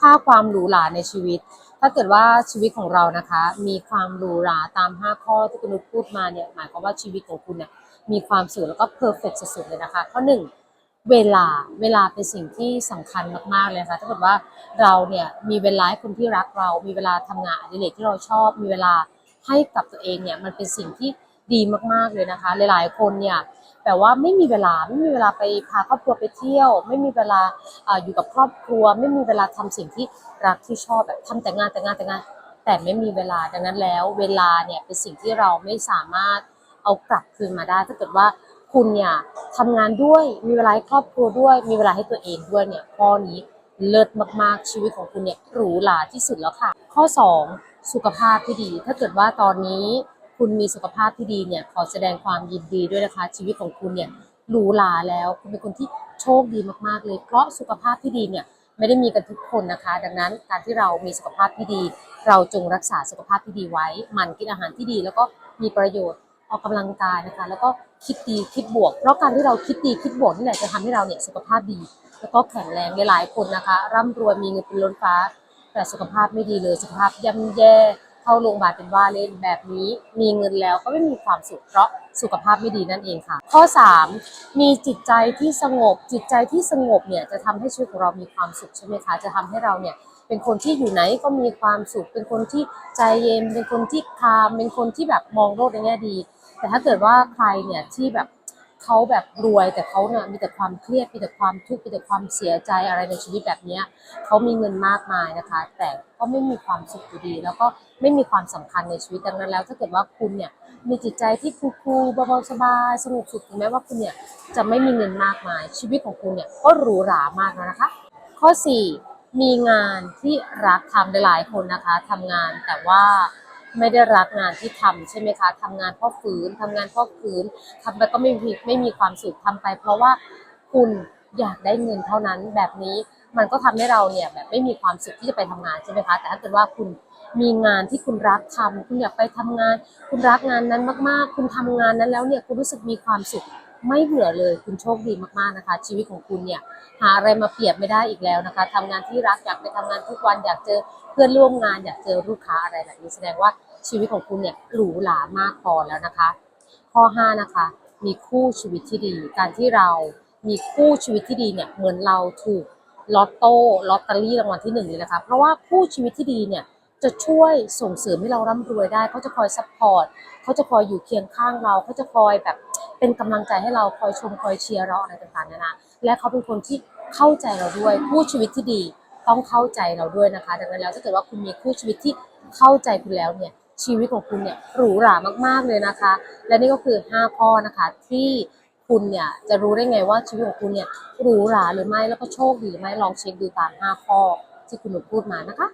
ค่าความหรูหราในชีวิต ถ้าเกิดว่าชีวิตของเรานะคะ มีความหรูหราตาม 5 ข้อที่คุณนุชพูดมาเนี่ยหมายความว่าชีวิตของคุณเนี่ยมีความสุขแล้วก็เพอร์เฟกสุดๆเลยนะคะ ข้อหนึ่งเวลาเวลาเป็นสิ่งที่สำคัญมากๆเลยนะคะถ้าเกิดว่าเราเนี่ยมีเวลาให้คนที่รักเรา มีเวลาทำงานอดิเรกที่เราชอบ มีเวลาให้กับตัวเองเนี่ยมันเป็นสิ่งที่ ดีมากๆเลยนะคะ หลายๆคนเนี่ยแต่ว่าไม่มีเวลาไม่มีเวลาไปพาครอบครัวไปเที่ยว ไม่มีเวลาออยู่กับครอบครัว ไม่มีเวลาทำสิ่งที่รักที่ชอบแบบทำแต่งานแต่งานแต่งาน แต่ไม่มีเวลาดังนั้นแล้ว เวลาเนี่ยเป็นสิ่งที่เราไม่สามารถเอากลับคืนมาได้ ถ้าเกิดว่าคุณเนี่ยทำงานด้วยมีเวลาให้ครอบครัวด้วย มีเวลาให้ตัวเองด้วยเนี่ยข้อนี้เลิศมากๆชีวิตของคุณเนี่ยหรูหราที่สุดแล้วค่ะ ข้อ 2 สุขภาพที่ดี ถ้าเกิดว่าตอนนี้ คุณมีสุขภาพที่ดีเนี่ยขอแสดงความยินดีด้วยนะคะ ชีวิตของคุณเนี่ยหรูหราแล้ว คุณเป็นคนที่โชคดีมากๆเลย เพราะสุขภาพที่ดีเนี่ยไม่ได้มีกันทุกคนนะคะ ดังนั้นการที่เรามีสุขภาพที่ดี เราจงรักษาสุขภาพที่ดีไว้หมั่นกินอาหารที่ดี แล้วก็มีประโยชน์ออกกำลังกายนะคะ แล้วก็คิดดีคิดบวก เพราะการที่เราคิดดีคิดบวกนี่แหละจะทำให้เราเนี่ยสุขภาพดี แล้วก็แข็งแรงหลายๆคนนะคะ ร่ำรวยมีเงินเป็นล้นฟ้า แต่สุขภาพไม่ดีเลยสุขภาพย่ำแย่ เข้าโรงพยาบาลเป็นว่าเล่นแบบนี้ มีเงินแล้วก็ไม่มีความสุขเพราะสุขภาพไม่ดีนั่นเองค่ะ ข้อ 3 มีจิตใจที่สงบ จิตใจที่สงบเนี่ยจะทำให้ชีวิตของเรามีความสุขใช่ไหมคะจะทำให้เราเนี่ยเป็นคนที่อยู่ไหนก็มีความสุข เป็นคนที่ใจเย็น เป็นคนที่คาม เป็นคนที่แบบมองโลกในแง่ดี แต่ถ้าเกิดว่าใครเนี่ยที่แบบ เขาแบบรวยแต่เขาเนี่ยมีแต่ความเครียดมีแต่ความทุกข์มีแต่ความเสียใจอะไรในชีวิตแบบนี้เขามีเงินมากมายนะคะ แต่ก็ไม่มีความสุขอยู่ดี แล้วก็ไม่มีความสำคัญในชีวิตดังนั้นแล้ว ถ้าเกิดว่าคุณเนี่ยมีจิตใจที่คูลๆเบาๆสบายสงบสุขถึงแม้ว่าคุณเนี่ยจะไม่มีเงินมากมาย ชีวิตของคุณเนี่ยก็หรูหรามากแล้วนะคะ ข้อ 4 มีงานที่รักทำหลายๆคนนะคะทำงานแต่ว่า ไม่ได้รักงานที่ทำใช่ไหมคะทำงานเพราะฝืนทำงานเพราะฝืนทำไปก็ไม่มีไม่มีความสุขทำไป เพราะว่าคุณอยากได้เงินเท่านั้นแบบนี้มันก็ทำให้เราเนี่ยแบบไม่มีความสุขที่จะไปทำงานใช่ไหมคะแต่ถ้าเกิดว่าคุณมีงานที่คุณรักทำคุณอยากไปทำงาน คุณรักงานนั้นมาก ๆ คุณทำงานนั้นแล้วเนี่ยคุณรู้สึกมีความสุข ไม่เบื่อเลยคุณโชคดีมากๆนะคะ ชีวิตของคุณเนี่ยหาอะไรมาเปรียบไม่ได้อีกแล้วนะคะทำงานที่รักอยากไปทำงานทุกวันอยากเจอเพื่อนร่วมงานอยากเจอลูกค้าอะไรแบบนี้แสดงว่าชีวิตของคุณเนี่ยหรูหรามากพอแล้วนะคะ ข้อ 5 นะคะ มีคู่ชีวิตที่ดี การที่เรามีคู่ชีวิตที่ดีเนี่ยเหมือนเราถูกลอตโต้ลอตเตอรี่รางวัลที่หนึ่งเลยนะคะ เพราะว่าคู่ชีวิตที่ดีเนี่ยจะช่วยส่งเสริมให้เราร่ำรวยได้เขาจะคอยซัพพอร์ตเขาจะคอยอยู่เคียงข้างเราเขาจะคอยแบบ เป็นกำลังใจให้เราคอยชมคอยเชียร์เราอะไรต่างๆนานาและเขาเป็นคนที่เข้าใจเราด้วยคู่ชีวิตที่ดีต้องเข้าใจเราด้วยนะคะ ดังนั้นแล้วถ้าเกิดว่าคุณมีคู่ชีวิตที่เข้าใจคุณแล้วเนี่ยชีวิตของคุณเนี่ยหรูหรามากๆเลยนะคะ และนี่ก็คือ 5 ข้อนะคะที่คุณเนี่ยจะรู้ได้ไงว่าชีวิตของคุณเนี่ยหรูหราหรือไม่แล้วก็โชคดีหรือไม่ลองเช็คดูตาม 5 ข้อที่คุณหนูพูดมานะคะ